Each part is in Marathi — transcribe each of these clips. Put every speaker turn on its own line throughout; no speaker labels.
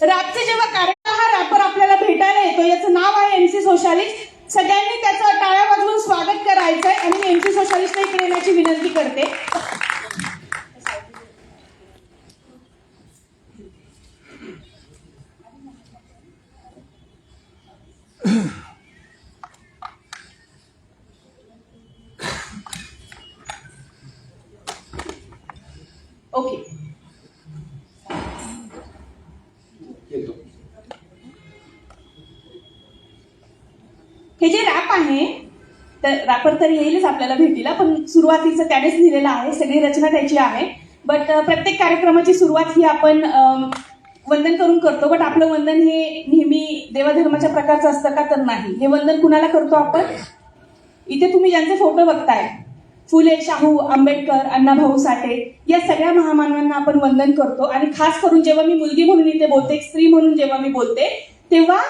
रॅपचे जेव्हा कार्यक्रम हा रॅपर आपल्याला भेटायला येतो याचं नाव आहे एमसी सोशालिस्ट सगळ्यांनी त्याचं टाळ्या वाजवून स्वागत करायचंय आणि मी एमसी सोशालिस्टला इकडे येण्याची विनंती करते. तर रॅपर तर येईलच आपल्याला भेटीला पण सुरुवातीचं त्यानेच लिहिलेलं आहे सगळी रचना त्याची आहे. बट प्रत्येक कार्यक्रमाची सुरुवात ही आपण वंदन करून करतो. बट आपलं वंदन हे नेहमी देवाधर्माच्या प्रकारचं असतं का तर नाही. हे वंदन कुणाला करतो आपण? इथे तुम्ही ज्यांचे फोटो बघताय फुले शाहू आंबेडकर अण्णाभाऊ साठे या सगळ्या महामानवांना आपण वंदन करतो. आणि खास करून जेव्हा मी मुलगी म्हणून इथे बोलते स्त्री म्हणून जेव्हा मी बोलते तेव्हा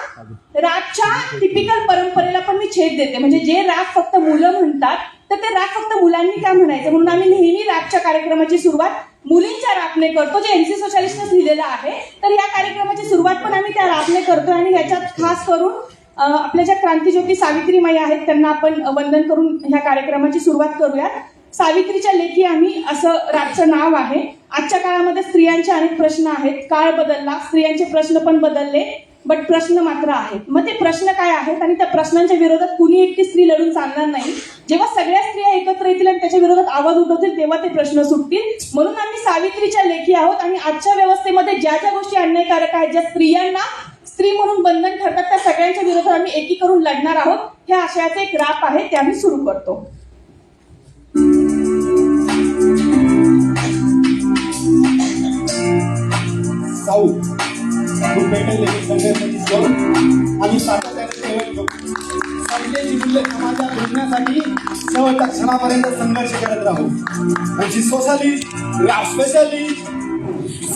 रॅपच्या टिपिकल परंपरेला पण मी छेद देते. म्हणजे जे रॅप फक्त मुलं म्हणतात तर ते रॅप फक्त मुलांनी काय म्हणायचं? म्हणून आम्ही नेहमी रॅपच्या कार्यक्रमाची सुरुवात मुलींच्या रॅपने करतो. जे एमसी सोशलिस्टच लिहिलेलं आहे तर या कार्यक्रमाची सुरुवात पण आम्ही त्या रॅपने करतो आणि ह्याच्यात खास करून आपल्या ज्या क्रांतीज्योती सावित्रीमाई आहेत त्यांना आपण वंदन करून ह्या कार्यक्रमाची सुरुवात करूयात. सावित्रीच्या लेखी आम्ही असं रॅपचं नाव आहे. आजच्या काळामध्ये स्त्रियांचे अनेक प्रश्न आहेत. काळ बदलला स्त्रियांचे प्रश्न पण बदलले. बट प्रश्न मात्र आहेत. मग ते प्रश्न काय आहेत? आणि त्या प्रश्नांच्या विरोधात कुणी एकटी स्त्री लढून चालणार नाही? जेव्हा सगळ्या स्त्रिया एकत्र येतील आणि त्याच्या विरोधात आवाज उठवतील तेव्हा ते प्रश्न सुटतील. म्हणून आम्ही सावित्रीच्या लेखी आहोत आणि आजच्या व्यवस्थेमध्ये ज्या ज्या गोष्टी अन्यायकारक आहेत ज्या स्त्रियांना स्त्री म्हणून बंधन ठरतात त्या सगळ्यांच्या विरोधात आम्ही एकी करून लढणार आहोत. हे आशयाचे एक राप आहे ते आम्ही सुरू करतो.
साऊ. खूप भेटेल संघर्षाची करून आम्ही सातत्याने सेवा घेऊ. संस्थेची मूल्य समाजात भेटण्यासाठी शेवटच्या क्षणापर्यंत संघर्ष करत राहू. आमची सोशालिस्ट स्पेशलिस्ट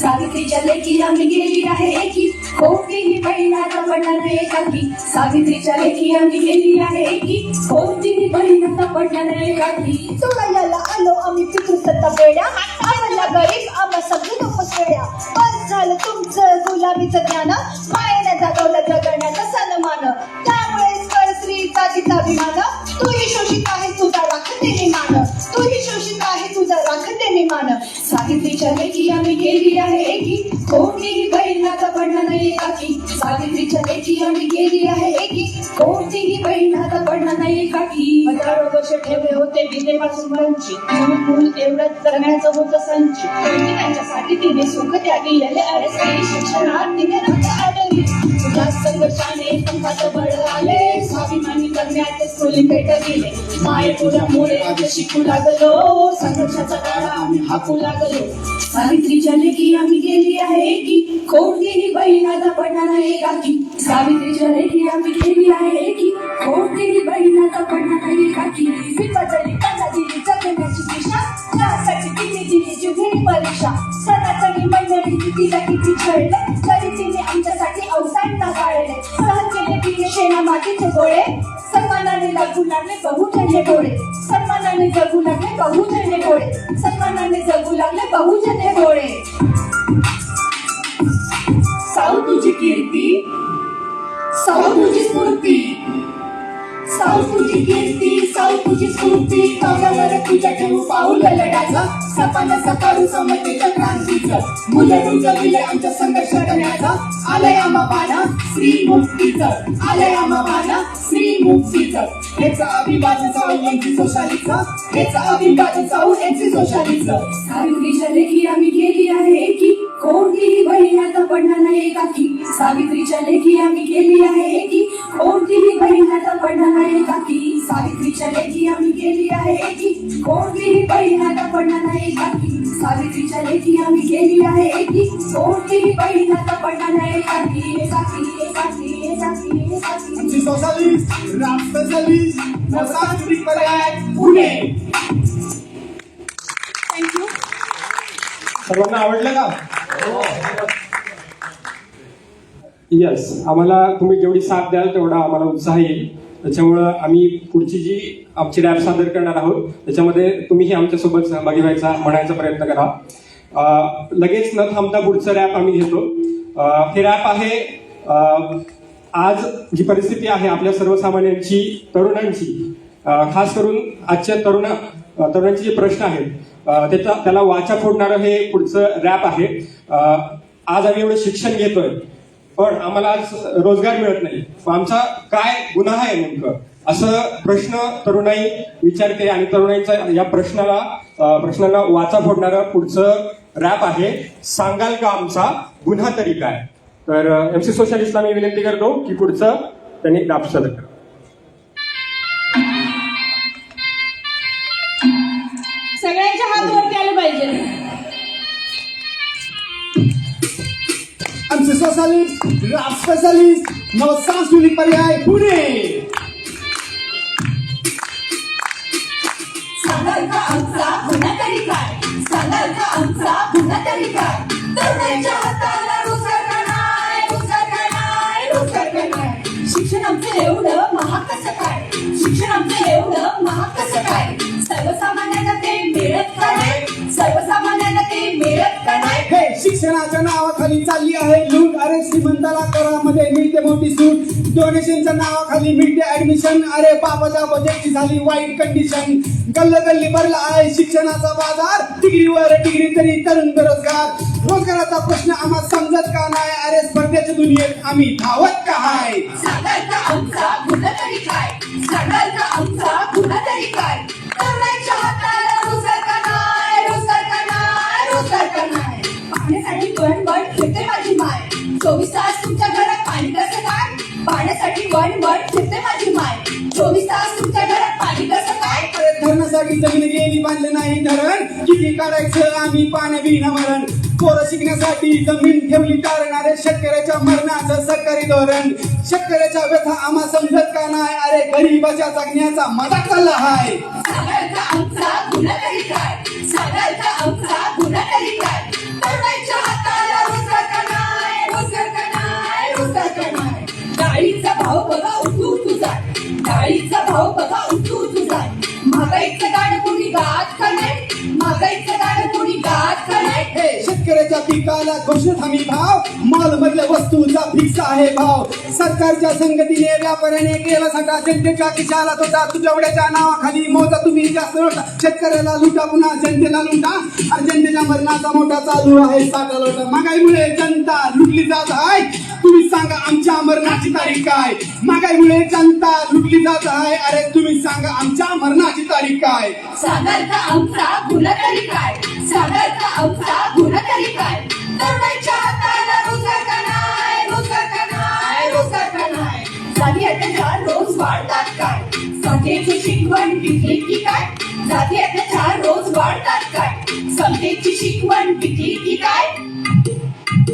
सावित्रीच्या लेखी आम्ही गेली आहे एकी. कोणतीही बहिणा पडणार एकाकी? सावित्रीच्या लेखी आम्ही गेली आहे एकी. कोणतीही बहिणाचा पडणार एकाकी?
सोडायला आलो आम्ही पितृसत्ता बेड्या आम्हाला गरीब आम्हा सगळी नकोस वेड्या बस झालं तुमचं गुलाबीचं ज्ञान. मायेने जागवलं जगण्याचं सन्मान. त्यामुळे कर स्त्रीचा तिचा अभिमान. तूही शोषित आहे तुझा राखते मान. तूही शोषित आहे तुझा राखते मान.
सावित्रीच्या लेखी आम्ही गेली आहे एकी? कोणतीही बहिणाचा पडणार नाही काकी सावित्रीच्या लेखी आम्ही केली आहे एकी? कोणतीही बहिणाचा पडणार नाही काकी
हजारो वर्ष ठेवले होते विजेपासून वंचित. मूल मूल एवढंच जगण्याचं होतं संचित.
त्यांच्यासाठी तिने सुख त्यागी गेले अरे शिक्षणात तिने रक्त आढळली तुझ्या संघर्षाने संपात बळ आले. स्वाभिमानी करण्याचे सोली पेट गेले मायेपुरामुळे आज शिकू लागलो. संघर्षाचा गाडा आम्ही हाकू लागलो. सावित्रीच्या लेखी आम्ही गेली आहे की कोणतीही बहिणाचा पडणार नाही काकी सावित्रीच्या लेखी आम्ही गेली आहे की कोणतीही बहिणाचा पडणार नाही काकी
विपजली कजाची जगण्याची दिशा. त्यासाठी तिने दिली जुनी परीक्षा. सणासणी मंडळी तिला किती छळले तरी मातीचे गोळे सन्मानाने जगू लागले बहुजन गोळे सन्मानाने जगू लागले बहुजन गोळे सन्मानाने जगू लागले बहुजन गोळे
साऊ तुझी कीर्ती. साऊ तुझी स्फूर्ती. साऊ तुझी कीर्ती साऊ तुझी स्फूर्ती पावलावर तुझ्या ठेवू पाऊल लढायचं सपान सकाळू समतेच्या क्रांतीचं. मुलं रुजविले आमच्या संघर्ष करण्याचं आलय आम्हा बाणा श्री मुक्तीचं आलय आम्हा बाणा श्री मुक्तीचं हेच अभिवादन जाऊ यांची सोशालीचं. हेच अभिवादन जाऊ यांची सोशालीचं. सावित्रीच्या लेखी आम्ही केली आहे की कोणतीही बहिणाचा पडणार नाही काकी सावित्रीच्या लेखी आम्ही केली आहे की कोणतीही बहिणाचा पडणार नाही काकी सावित्रीच्या लेखी आम्ही गेली आहे की कोणतीही बहिणाचा पडणार नाही काकी सावित्रीच्या लेखी आम्ही गेली आहे की कोणतीही बहिणाचा पडणार नाही काकी काकी काकी काकी
सांस्कृतिक पर्याय पुणे.
थँक्यू
सर्वांना आवडलं का?
येस आम्हाला तुम्ही जेवढी साथ द्याल तेवढा आम्हाला उत्साह येईल. त्याच्यामुळं आम्ही पुढची जी आमची रॅप सादर करणार आहोत त्याच्यामध्ये तुम्हीही आमच्यासोबत सहभागी व्हायचा म्हणायचा प्रयत्न करा. लगेच न थांबता पुढचं रॅप आम्ही घेतो. हे रॅप आहे आज जी परिस्थिती आहे आपल्या सर्वसामान्यांची तरुणांची खास करून आजच्या तरुणा तरुणांचे जे प्रश्न आहेत त्याचा त्याला वाचा फोडणारं हे पुढचं रॅप आहे. आज आम्ही एवढं शिक्षण घेतोय पण आम्हाला आज रोजगार मिळत नाही. आमचा काय गुन्हा आहे नेमकं? असं प्रश्न तरुणाई विचारते आणि तरुणाईचा या प्रश्नाला प्रश्नाला प्रश्नांना वाचा फोडणारं पुढचं रॅप आहे. सांगाल का आमचा गुन्हा तरी काय? तर एम सी सोशलिस्टला मी विनंती करतो की पुढचं त्यांनी रॅप सादर करा.
आमचे सोशालिस्ट स्पेशालिस्ट नव सांस्कृतिक पर्याय पुणे.
सांगाल आमचा गुन्हा तरी काय? आमचा गुन्हा तरी काय? तरुणांच्या हाताला रोजगार रोजगार रोजगार शिक्षण आमचं एवढं महाग कसं काय? शिक्षण आमचं एवढं महाग कसं काय?
सर्वसामान्य शिक्षणाच्या नावाखाली चालली आहे. लूट अरे श्रीमंताला करामध्ये मिळते मोठी सूट. डोनेशनच्या नावाखाली मिळते ऍडमिशन अरे बाबाच्या बजेटची झाली वाईट कंडिशन गल्ल गल्ली भरला आहे शिक्षणाचा बाजार. डिग्रीवर डिग्री तरी तरुण बेरोजगार. रोजगाराचा प्रश्न आम्हाला समजत का नाही? अरे स्पर्धेच्या दुनियेत आम्ही धावत का हाय?
आमचा गुन्हा तरी काय आमचा गुन्हा तरी काय पाण्यासाठी वन वन फिरते माझी माय. चोवीस तास तुमच्या घरात पाणी कसं काय? पाण्यासाठी वन वन फिरते माझी माय. चोवीस तास तुमच्या घरात पाणी कसं काय?
अरे धरणासाठी जमीन गेली बांधले नाही धरण. किती काढायचं? आम्ही पाण्याविना मरण. पोरं शिकण्यासाठी जमीन ठेवली तारण अरे शेतकऱ्याच्या मरणाचं सरकारी धोरण. शेतकऱ्याच्या व्यथा आम्हा समजत का नाही? अरे गरीबाच्या जगण्याचा मजाक चालला हाय.
का आमचा गुन्हा तरी काय भाव बघा उठू उठू जाय. डाळीचा भाव बघा उठू उठू जाय. महागाईचं गाणं कोणी गात का नाही? महागाईचं का नाही
शेतकऱ्याच्या पिकाला घोषित हमी भाव माल मधल्या वस्तूचा फिक्स आहे भाव. सरकारच्या संगतीने व्यापाऱ्याने केला सगळा जनतेच्या खिशाला तोटा. तुझ्यावड्याच्या नावाखाली मोजा तुम्ही जास्त लोटा. शेतकऱ्याला लुटा पुन्हा जनतेला लुटा. आणि जनतेच्या मरणाचा मोठा चालू आहे साठा लोटा. महागाईमुळे जनता लुटली जात आहे. तुम्ही सांगा आमच्या मरणाची तारीख काय? महागाईमुळे जनता लुटली जात आहे. अरे तुम्ही सांगा आमच्या मरणाची तारीख काय?
का आमचा गुन्हा तरी काय? सांगाल का आमचा गुन्हा तरी काय? तरुणांच्या हाताला रोजगार का नाही रोजगार का नाही रोजगार का नाही जाती अत्याचार रोज वाढतात काय? समतेची शिकवण टिकली की काय? जाती अत्याचार रोज वाढतात काय? समतेची शिकवण टिकली की काय?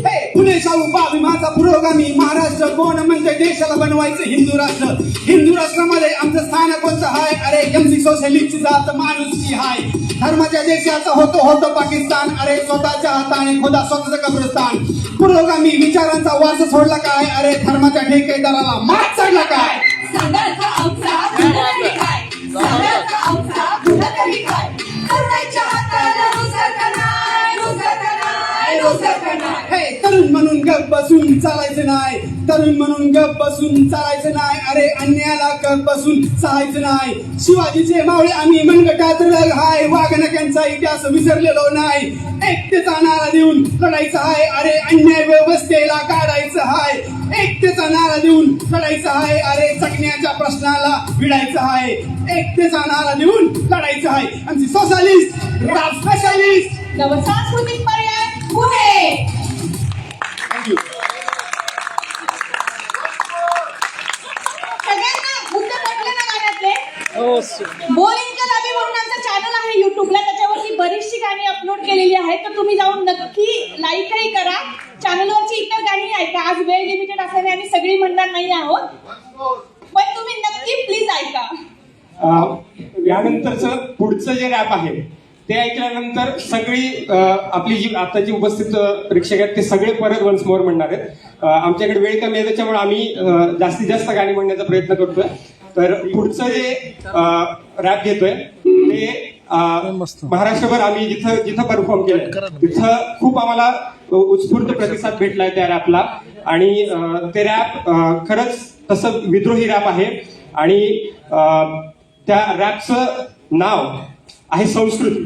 पुणे शाहू बाबी माझा पुरोगामी महाराष्ट्र कोण म्हणते देशाला बनवायचं हिंदू राष्ट्र? हिंदू राष्ट्रामध्ये आमचं स्थान कोणतं? हाय अरे एमसी सोशलिस्टची जात माणूसची हाय. धर्माच्या देशाचं होतं होतं पाकिस्तान अरे स्वतःच्या हाताने खुदा स्वतःचं कब्रस्तान. पुरोगामी विचारांचा वारसा सोडला काय? अरे धर्माच्या ठेकेदाराला मात चढला काय?
काय?
हे तरुण म्हणून गप बसून चालायचं नाही. तरुण म्हणून गप बसून चालायचं नाही. अरे अन्याला गप बसून चालायचं नाही. शिवाजीचे मावळे आम्ही मनगटात रग हाय. वाघनकांचा इतिहास विसरलेलो नाही. एकटेचा नारा देऊन लढायचं हाय. अरे अन्याय व्यवस्थेला काढायचं हाय. एकटेचा नारा देऊन लढायचं हाय. अरे जगण्याच्या प्रश्नाला भिडायचं हाय. एकटेचा नारा देऊन लढायचं हाय. आमची सोशालिस्ट राज
नवसांस्कृतिक पुणे गाण्यातले? बोल इन्कलाबी म्हणून आमचं चॅनल आहे युट्यूबला त्याच्यावरती बरीचशी गाणी अपलोड केलेली आहेत. तर तुम्ही जाऊन नक्की लाईकही करा. चॅनलवरची इतर गाणी ऐका आज वेळ लिमिटेड असल्याने आम्ही सगळी म्हणणार नाही आहोत. पण तुम्ही नक्की प्लीज ऐका.
यानंतरचं पुढचं जे रॅप आहे ते ऐकल्यानंतर सगळी आपली जी आता जी उपस्थित प्रेक्षक आहेत ते सगळे परत वन्स मोर म्हणणार आहेत. आमच्याकडे वेळ कमी आहे त्याच्यामुळे आम्ही जास्तीत जास्त गाणी म्हणण्याचा प्रयत्न करतोय. तर पुढचं जे रॅप घेतोय ते महाराष्ट्रभर आम्ही जिथं जिथं परफॉर्म केलं तिथं खूप आम्हाला उत्स्फूर्त प्रतिसाद भेटलाय त्या रॅपला आणि ते रॅप खरंच तसं विद्रोही रॅप आहे. आणि त्या रॅपचं नाव आहे संस्कृती.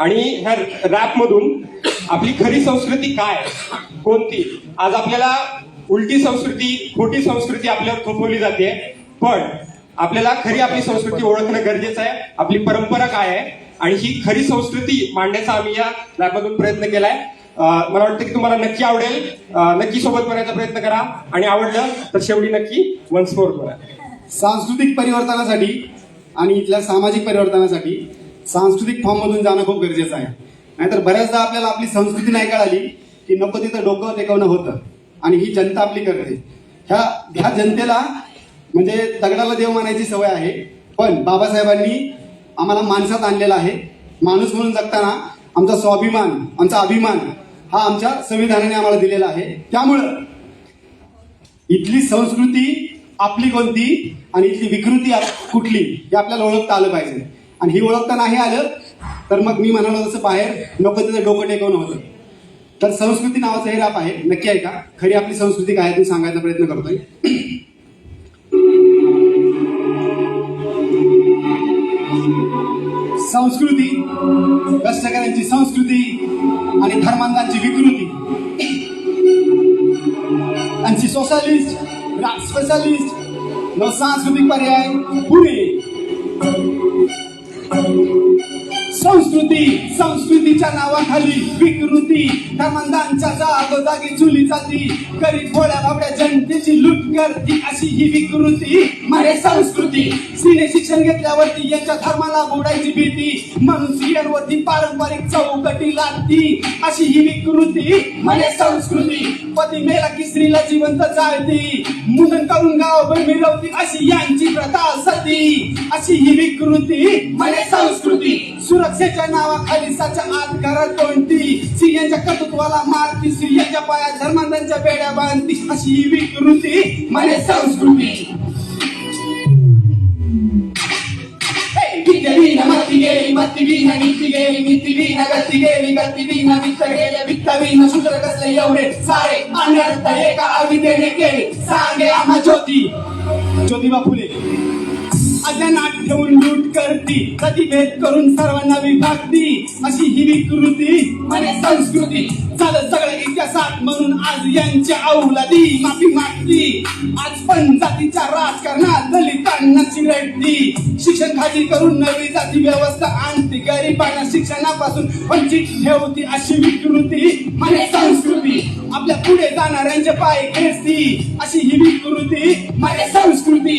आणि ह्या रॅप मधून आपली खरी संस्कृती काय? कोणती? आज आपल्याला उलटी संस्कृती खोटी संस्कृती आपल्यावर थोपवली जाते. पण आपल्याला खरी आपली संस्कृती ओळखणं गरजेचं आहे. आपली परंपरा काय आहे? आणि ही खरी संस्कृती मांडण्याचा आम्ही या रॅपमधून प्रयत्न केलाय. मला वाटतं की तुम्हाला नक्की आवडेल. नक्की सोबत बनायचा प्रयत्न करा. आणि आवडलं तर शेवटी नक्की वन्स मोर करा
सांस्कृतिक परिवर्तनासाठी आणि इथल्या सामाजिक परिवर्तनासाठी सांस्कृतिक फॉर्म मधून जाणं खूप गरजेचं आहे. नाहीतर बऱ्याचदा आपल्याला आपली संस्कृती नाही कळाली की नको तिथं डोकं टेकवणं होतं आणि ही जनता आपली करते ह्या ह्या जनतेला म्हणजे दगडाला देव मानायची सवय आहे. पण बाबासाहेबांनी आम्हाला माणसात आणलेला आहे. माणूस म्हणून जगताना आमचा स्वाभिमान आमचा अभिमान हा आमच्या संविधानाने आम्हाला दिलेला आहे. त्यामुळं इथली संस्कृती आपली कोणती आणि इथली विकृती आप- कुठली हे आपल्याला ओळखता आलं पाहिजे. आणि ही ओळखता नाही आलं तर मग मी म्हणालो तसं बाहेर नको तिथं डोकं टेकवून होतं. तर संस्कृती नावाचं हे रॅप आहे नक्की आहे का खरी आपली संस्कृती काय आहे ते सांगायचा प्रयत्न करतोय. संस्कृती कष्टकऱ्यांची संस्कृती आणि धर्मांधांची विकृती. त्यांची सोशालिस्ट स्पेशालिस्ट न सांस्कृतिक पर्याय पुणे. Música संस्कृती संस्कृतीच्या नावाखाली विकृती. धर्मांधांच्या जागोजागी चुली जाती करीत थोड्या भाबड्या जनतेची लूट करती. अशी ही विकृती म्हणे संस्कृती. सिने शिक्षण घेतल्यावरती यांच्या धर्माला बुडायची भीती. म्हणून स्त्रियांवरती पारंपरिक चौकटी लागती. अशी ही विकृती मारे संस्कृती. पती मेला की स्त्रीला जिवंत जाळती मुदन करून गावभर मिरवती. अशी यांची प्रथा सती अशी ही विकृती मारे संस्कृती. सुरक्षेच्या नावाखाली साच्या आत घरात कोणती स्त्रियांच्या कर्तृत्वाला मारती स्त्रियांच्या पाया धर्मांधांच्या बेड्या बांधती अशी ही विकृती म्हणे संस्कृती. विद्यवीन मती गेली मती वीन नीती गेली नीती अजनात ठेवून लूट करती. प्रतिभेद करून सर्वांना विभागती. अशी ही विकृती म्हणे संस्कृती. झालं सगळं इतिहासात म्हणून आज यांच्या औलादी माफी मागती. आज पण जातीच्या राजकारणात दलितांना चिरडती. शिक्षण खाली करून नवी जाती व्यवस्था आणती. गरिबांना शिक्षणापासून वंचित ठेवती अशी विकृती म्हणे संस्कृती. आपल्या पुढे जाणाऱ्यांचे पाय खेचती. अशी ही विकृती म्हणे संस्कृती.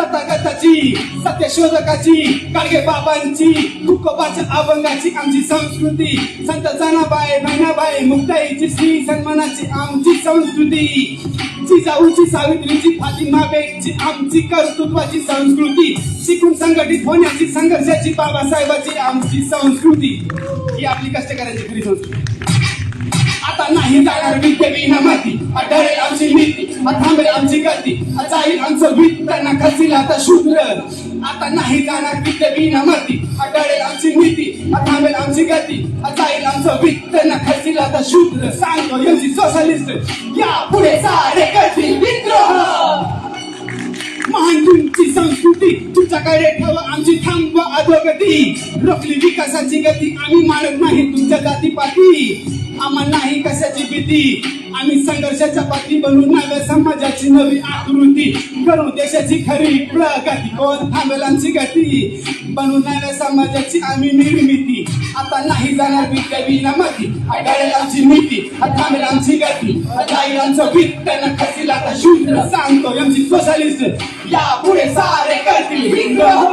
तथागताची सत्यशोधकाची गाडगे बाबांची तुकोबाच्या अभंगाची आमची संस्कृती. संत जनाबाई बहिणाबाई मुक्ताईची श्री सन्मानाची आमची संस्कृती. जिजाऊची सावित्रीची फातिमा बेगची आमची कर्तृत्वाची संस्कृती. शिकून संघटित होण्याची संघर्षाची बाबासाहेबाची आमची संस्कृती. ही आपली कष्टकऱ्यांची खरी संस्कृती. नाही जाणार मी ते विना माती. अडळेल आमची नीती थांबेल आमची गती. जाईल आमचं वीत त्यांना खसील आता शूद्र. आता नाही जाणार विद्येविना माती. अडळेल आमची नीती थांबेल आमची गती. जाईल आमचं वीत त्यांना खसील आता शूद्र. सांगतो यांची सोशलिस्ट या पुढे सारे करतील विद्रोह. महान तुमची संस्कृती तुमच्याकडे ठेव आमची थांबवा अधोगती. रोखली विकासाची गती आम्ही मानत नाही तुमच्या जाती पाठी आम्हाला नाही कशाची भीती? आम्ही संघर्षाच्या पाठी बनवू नव्या समाजाची नवी आकृती. करू देशाची खरी प्रगती. कोण थांबेल आमची गती? बनवू नव्या समाजाची आम्ही निर्मिती. आता नाही जाणार विद्या मती आढळेल आमची नीती. थांबेल आमची गती. जाईल आमचं वित त्यांना खसील आता शूद्र सांगतो आमची सोशलिस्ट या पुढे सारे करतील विग्रह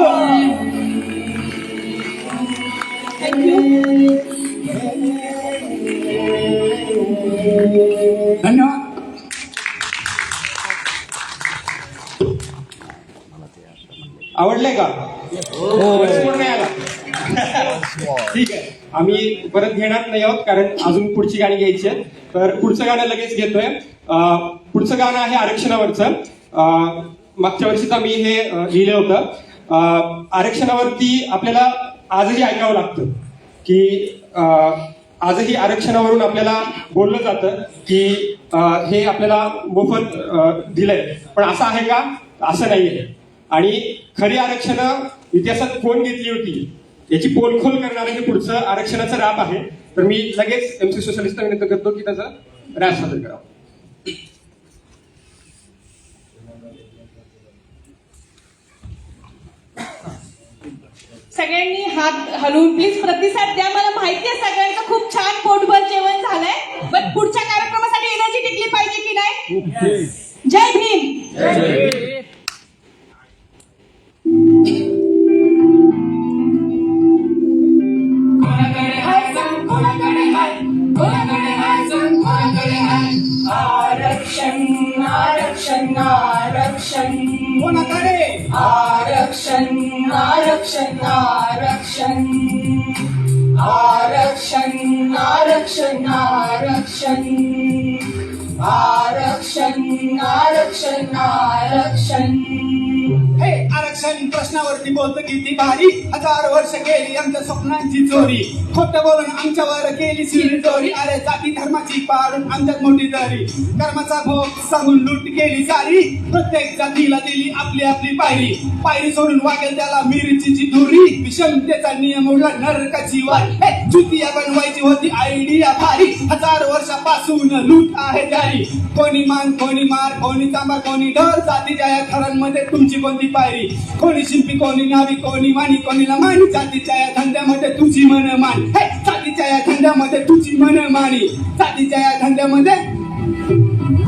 धन्यवाद.
आवडले का? आला ठीक आहे. आम्ही परत घेणार नाही आहोत कारण अजून पुढची गाणी घ्यायची आहेत. तर पुढचं गाणं लगेच घेतोय. पुढचं गाणं आहे आरक्षणावरचं. मागच्या वर्षीच आम्ही हे लिहिलं होतं. आरक्षणावरती आपल्याला आजही ऐकावं लागतं की आजही आरक्षणावरून आपल्याला बोललं जातं की हे आपल्याला मोफत दिलंय. पण असं आहे का? असं नाही आहे आणि खरी आरक्षण इतिहासात कोण घेतली होती याची पोलखोल करणारं हे पुढचं आरक्षणाचं रॅप आहे. तर मी लगेच एमसी सोशलिस्ट विनंती करतो की त्याचं रॅप सादर करावं.
सगळ्यांनी हात हलवून प्लीज प्रतिसाद द्या. मला माहिती आहे सगळ्यांचं खूप छान पोटभर जेवण झालंय. पण पुढच्या कार्यक्रमासाठी एनर्जी टिकली पाहिजे की नाही? जय भीम.
God. आरक्षण
प्रश्नावरती बोलतो किती भारी. हजार वर्ष केली आमच्या स्वप्नांची चोरी. खोट बोलून आमच्यावर केली शिरी चोरी. अरे जाती धर्माची पाडून आमच्यात मोठी दरी. कर्माचा भोग सांगून लूट केली सारी. प्रत्येक जातीला दिली आपली आपली पायरी. पायरी सोडून वागेल त्याला मिरचीची धुरी. विषमतेचा नियम उडला नरकाची वारी. हे जुतिया बनवायची होती आयडिया भारी. हजार वर्षापासून लूट आहे जारी कोणी मान कोणी मार कोणी तांबा कोणी डर जातीच्या या थरांमध्ये तुमची कोणती पायरी? कोणी शिंपी कोणी नावी कोणी मानी कोणी मानी जातीच्या या धंद्यामध्ये तुझी मन मान हे जातीच्या या धंद्यामध्ये तुझी मन मानी जातीच्या या धंद्यामध्ये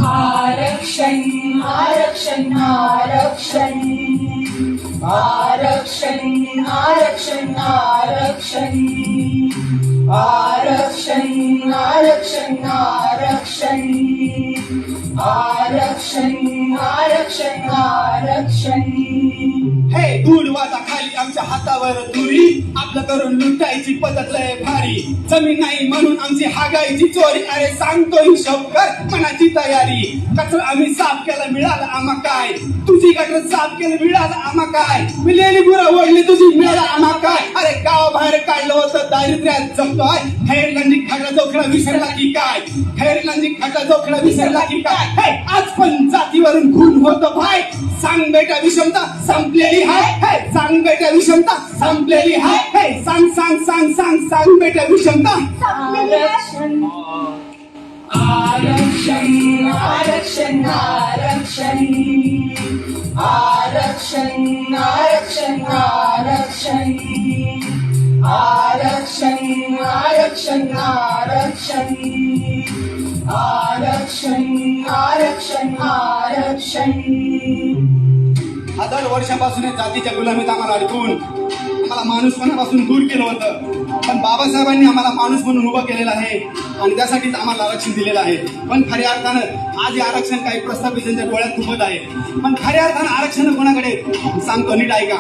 आरक्षण आरक्षण आरक्षण. आरक्षण आरक्षण आरक्षण. आरक्षण आरक्षण आरक्षण. आरक्षण आरक्षण आरक्षण.
हे गुडवाता खाली आमच्या हातावर दुरी. आपलं करून लुटायची पद्धत लय भारी. जमीन नाही म्हणून आमची हागायची चोरी. अरे सांगतो हिशोब कर मनाची तयारी. कचरा आम्ही साफ केला मिळालं आम्हा काय? तुझी गटर साफ केलं मिळालं आम्हा काय? मिलेली गुरं ओढली तुझी मिळालं आम्हा काय? अरे गाव बाहेर काढलं होतं दारिद्र्यात जगतोय. खैर नंदी खाटा जोखडा विसरला की काय? खैर नंदी खाटा जोखडा विसरला की काय? हे, आज पण जातीवरून खून होतं भाय सांग बेटा विषमता संपलेली हाय हे, सांग बेटा विषमता. संपलेली हाय हे, सांग सांग सांग सांग सांग बेटा विषमता.
आरक्षण. आरक्षण आरक्षण आरक्षण. आरक्षण आरक्षण आरक्षण. आरक्षण आरक्षण आरक्षण. आरक्षण आरक्षण आरक्षण.
हजार वर्षापासून जातीच्या गुलामीत आम्हाला अडकून आम्हाला माणूसपणापासून दूर केलं होतं. पण बाबासाहेबांनी आम्हाला माणूस म्हणून उभं केलेलं आहे आणि त्यासाठीच आम्हाला आरक्षण दिलेलं आहे. पण खऱ्या अर्थानं आज हे आरक्षण काही प्रस्थापितांच्या डोळ्यात खुपत आहे. पण खऱ्या अर्थानं आरक्षण कोणाकडे सांगतो नीट ऐका.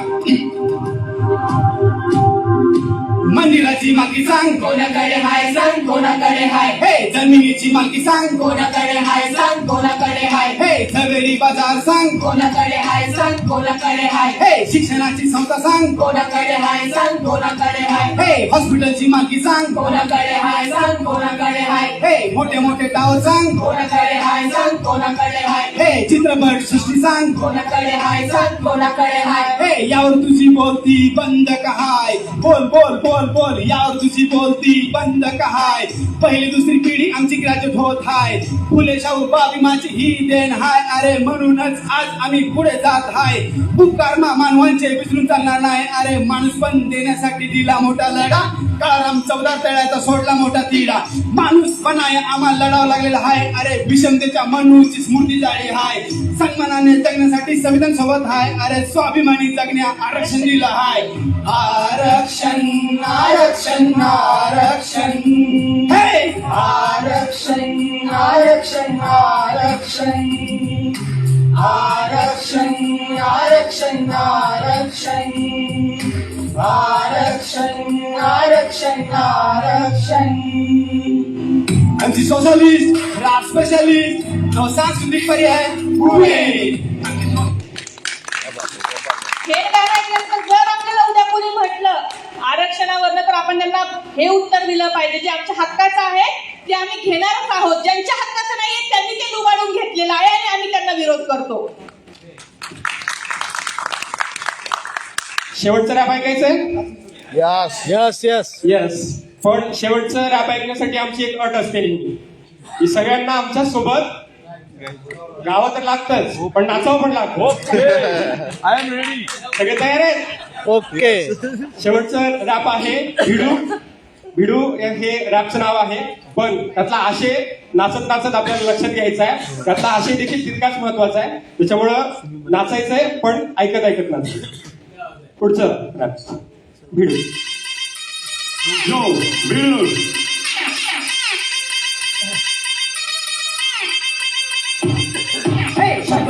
मंदिराची मालकी सांग.
कोणाकडे हाय सांग कोणाकडे हाय?
हे जमिनीची मालकी सांग.
कोणाकडे हाय सांग कोणाकडे हाय?
हे झवेरी बाजार सांग.
कोणाकडे हाय सांग कोणाकडे हाय?
हे शिक्षणाची संस्था सांग.
कोणाकडे हाय सांग कोणाकडे हाय?
हे हॉस्पिटलची मालकी सांग.
कोणाकडे हाय सांग कोणाकडे हाय?
हे मोठे मोठे टावर सांग.
कोणाकडे हाय सांग कोणाकडे हाय?
हे चित्रपट सृष्टी सांग.
कोणाकडे हाय सांग कोणाकडे हाय?
हे यावर तुझी बोलती बंद कहाय बोल बोल बोल. बोल यावर तुझी बोलती. बंद कहाय पहिली दुसरी पिढी आमची ग्रॅज्युएट होत हाय. फुले शाहू बाबी माझी ही देण हाय. अरे म्हणूनच आज आम्ही पुढे जात हाय. उपकार मानवांचे विसरून चालणार नाही. अरे माणूस पण देण्यासाठी दिला मोठा लढा. काळाराम चौदा तळ्याचा सोडला मोठा तिडा माणूस पण आहे आम्हाला लढावं लागलेला हाय. अरे विषमतेच्या मनूची स्मृती जाळी हाय. सन्मानाने जगण्यासाठी संविधान सोबत हाय. अरे स्वाभिमानी जगण्या आरक्षण दिलं हाय. आरक्षण आरक्षण आरक्षण. आरक्षण आरक्षण आरक्षण. आरक्षण आरक्षण आरक्षण. आरक्षण आरक्षण आरक्षण. आरक्षण आमची सोशलिस्ट राज स्पेशलिस्ट सांस्कृतिक पर्याय पुणे
हे ऐकल्यानंतर जर आपल्याला उद्या कोणी म्हटलं आरक्षणावरनं तर आपण त्यांना हे उत्तर दिलं पाहिजे. जे आमच्या हक्काचं आहे ते आम्ही घेणारच आहोत. ज्यांच्या हक्काचं नाहीये त्यांनी ते लुबाडून घेतलेलं आहे आणि आम्ही त्यांना विरोध करतो.
शेवटचं रॅप ऐकायचंय?
यस यस यस
येस पण शेवटचं रॅप ऐकण्यासाठी आमची एक अट असते नेहमी. की सगळ्यांना आमच्यासोबत गावं तर लागतच पण नाचावं पण लागतं.
आय एम रेडी
सगळे तयार आहेत?
ओके.
शेवटचं रॅप आहे भिडू. भिडू हे रॅपचं नाव आहे पण त्यातला आशय नाचत नाचत आपल्याला लक्षात घ्यायचा आहे. त्यातला आशय देखील तितकाच महत्त्वाचा आहे. त्याच्यामुळं नाचायचंय पण ऐकत ऐकत नाच पुढचं रॅप. भिडू.
Yo, Venus.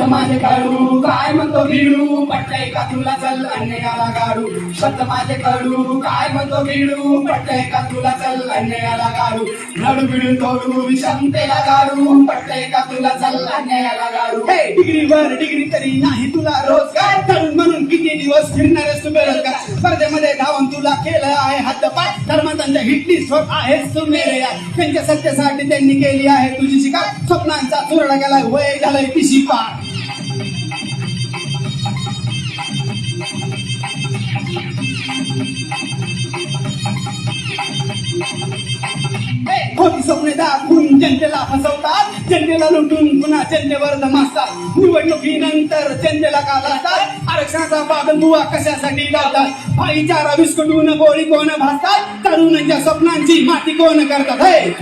माझे काढू काय म्हणतो भिडू? पटतय का तुला चल अन्यायाला गाडू? शब्द माझे काढू काय म्हणतो भिडू? पटतय का तुला चल अन्यायाला गाडू? लडू बिडू तोडू विषमतेला गाडू? पटतय का तुला चल अन्यायाला गाडू? हे डिग्रीवर डिग्री तरी नाही तुला रोजगार तरुण म्हणून किती दिवस फिरणार तू बेरोजगार स्पर्धेमध्ये धावून तुला केलं आहे हद्दपात धर्मांच्या हिटलिस्ट होत आहेस तू मेरे त्यांच्या सत्यासाठी त्यांनी केली आहे तुझी शिकार. स्वप्नांचा चुरडा गेलाय वय झालंय पिशी पार दाखवून जनतेला फसवतात. जनतेला लुटून पुन्हा जनतेवर दमासतात निवडणुकीनंतर जनतेला का लागतात आरक्षणाचा बादल बुवा कशासाठी लावतात? भाईचारा विस्कटून गोळी कोण भासतात? तरुणांच्या स्वप्नांची माती कोण करतात? हे!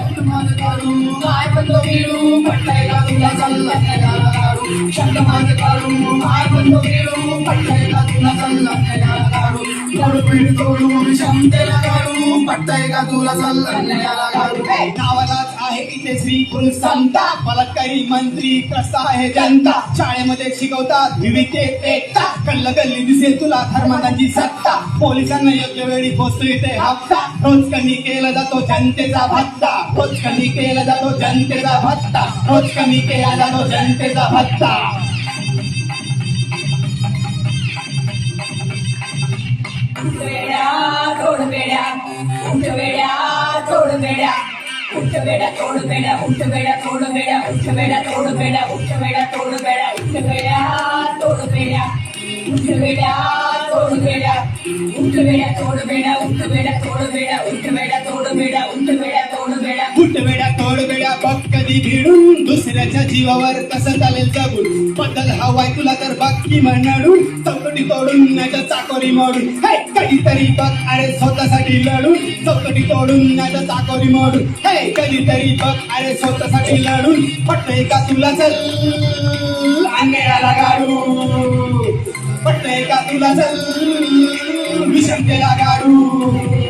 शांतेला घालू पटतय का तुला सल्ल्याला घालू नावालाच आहे इथे श्री गुरु संता बलात्कारी मंत्री कसं आहे जनता शाळेमध्ये शिकवतात विविधेत एकता कल्ल गल्ली दिसे तुला धर्मांची सत्ता पोलिसांना योग्य वेळी पोचतो इथे हप्ता रोज कमी केला जातो जनतेचा भत्ता रोज कमी केला जातो जनतेचा भत्ता रोज कमी केला जातो जनतेचा भत्ता
वेड्या तोड वेड्या उठ वेड्या तोड वेड्या उठ वेड्या तोड वेड्या उठ वेड्या तोड वेड्या उठ वेड्या तोड वेड्या उठ वेड्या तोड वेड्या
कधी भिडून दुसऱ्याच्या जीवावर कसं चालेल जगून? बदल हवाय तुला तर बघ की म्हणून चौकटी तोडून नाच्या चाकोरी मोडून. हे कधीतरी बघ अरे स्वतःसाठी लढून. चौकटी तोडून नाच्या चाकोरी मोडून. हे कधीतरी बघ अरे स्वतःसाठी लढून. पटतय का तुला चल अन्यायाला गाडू पटतय का तुला चल विषमतेला गाडू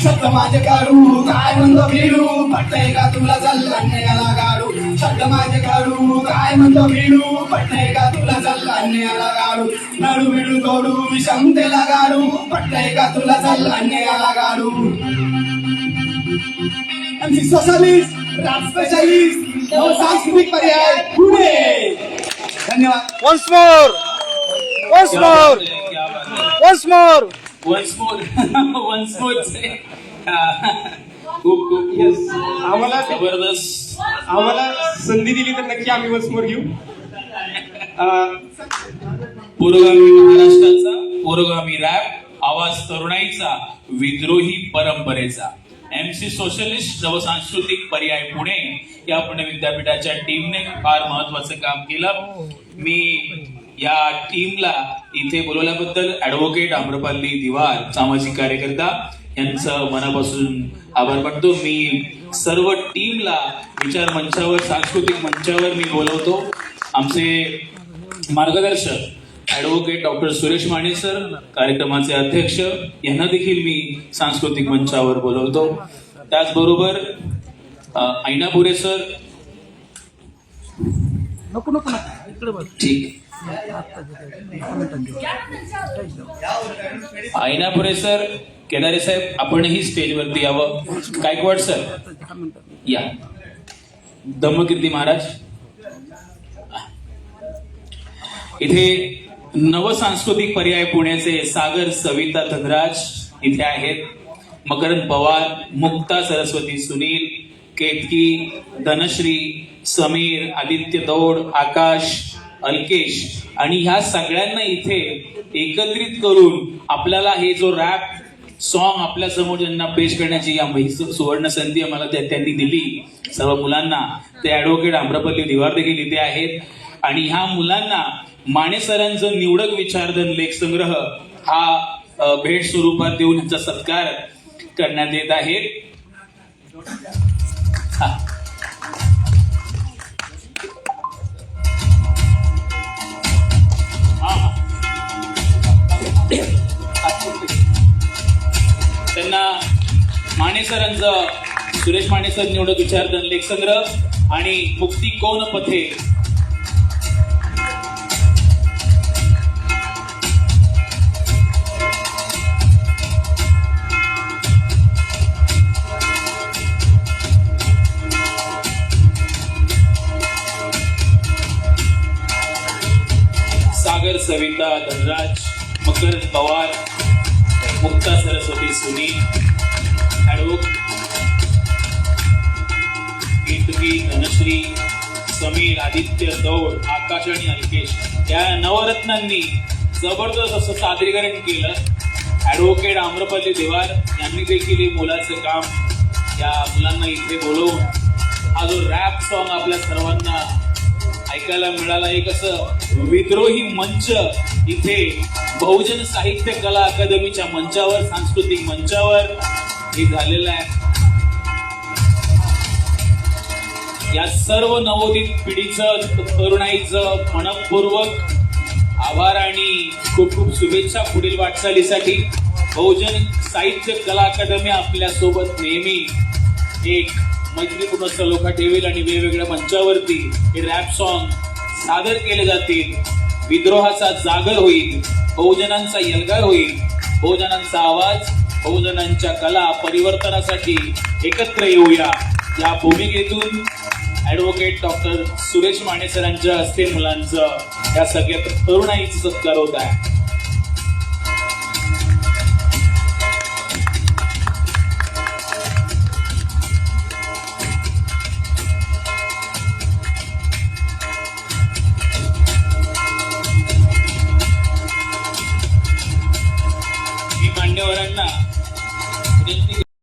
शब्द माझे काढू काय म्हणतो भिडू? पटतय का तुला चालला गाडू शब्द माझे काढू काय म्हणतो भिडू? पटतय का तुला चालला गाडू. नाडू बिडू तोडू विषमतेला गाडू. पटतय का तुला चालला गाडू. आमची सोशलिस्ट राज स्पेशलिस्ट सांस्कृतिक पर्याय पुणे. धन्यवाद.
Once more once more once more
once more once more खूप खूप
येस आम्हाला
जबरदस्त.
आम्हाला संधी दिली तर नक्की आम्ही वसमोर घेऊ. अं,
पुरोगामी महाराष्ट्राचा पुरोगामी रॅप आवाज तरुणाईचा विद्रोही परंपरेचा. एम सी सोशलिस्ट नवसांस्कृतिक पर्याय पुणे. या पुणे विद्यापीठाच्या टीमने फार महत्वाचं काम केलं. मी या टीमला इथे बोलवल्याबद्दल ऍडव्होकेट आम्रपाली दिवार सामाजिक कार्यकर्ता यांचं मनापासून आभार मानतो. मी सर्व टीमला विचार मंचावर सांस्कृतिक मंचावर मी बोलवतो. आमचे मार्गदर्शक advocate doctor Suresh Mane sir कार्यक्रमाचे अध्यक्ष यांना देखील मी सांस्कृतिक मंचावर बोलवतो. त्याचबरोबर ऐनापुरे सर.
नको नको
ठीक. ऐनापुरे सर. केदारे साहेब आपणही स्टेजवरती यावं. गायकवाड सर या. धम्मकीर्ती महाराज. इथे नवसांस्कृतिक पर्याय पुण्याचे सागर सविता धनराज इथे आहेत. मकरंद पवार मुक्ता सरस्वती सुनील केतकी धनश्री समीर आदित्य दौड आकाश अल्केश. आणि ह्या सगळ्यांना इथे एकत्रित करून आपल्याला हे जो रॅप सॉन्ग आपल्यासमोर ज्यांना पेश करण्याची या सुवर्ण संधी आम्हाला त्या- त्यांनी दिली. सर्व मुलांना. ते ऍडव्होकेट आम्रपल्ली दिवार देखील इथे आहेत. आणि ह्या मुलांना माने सरांचं निवडक विचारधन लेख संग्रह हा भेट स्वरूपात देऊन ह्याचा सत्कार करण्यात येत आहे. माने सरांचं सुरेश माने सर निवडक विचारधन लेख संग्रह आणि मुक्ती कोण पथे? सागर सविता धनराज मकर पवार मुक्ता सरस्वती सुनील श्री समीर आदित्य दौड आकाश आणि अल्केश या नवरत्नांनी जबरदस्त असं सादरीकरण केलं. ॲडव्होकेट आम्रपल्ली देवार यांनी देखील हे मुलाचं काम या मुलांना इथे बोलवून हा जो रॅप सॉन्ग आपल्या सर्वांना ऐकायला मिळाला. एक असं विद्रोही मंच इथे बहुजन साहित्य कला अकादमीच्या मंचावर सांस्कृतिक मंचावर हे झालेलं आहे. या सर्व नवोदित पिढीचं तरुणाईचं मनपूर्वक आभार आणि खूप खूप शुभेच्छा पुढील वाटचालीसाठी. बहुजन साहित्य कला अकादमी आपल्यासोबत नेहमी एक मैत्रीपूर्ण सलोखा ठेवेल आणि वेगवेगळ्या मंचावरती हे रॅप सॉन्ग सादर केले जातील. विद्रोहाचा जागर होईल बहुजनांचा यलगार होईल बहुजनांचा आवाज बहुजनांच्या कला परिवर्तनासाठी एकत्र येऊया. या भूमिकेतून ऍडव्होकेट डॉक्टर सुरेश माने सरांच्या हस्ते मुलांचं या सगळ्या तरुणाईचा सत्कार होत आहे.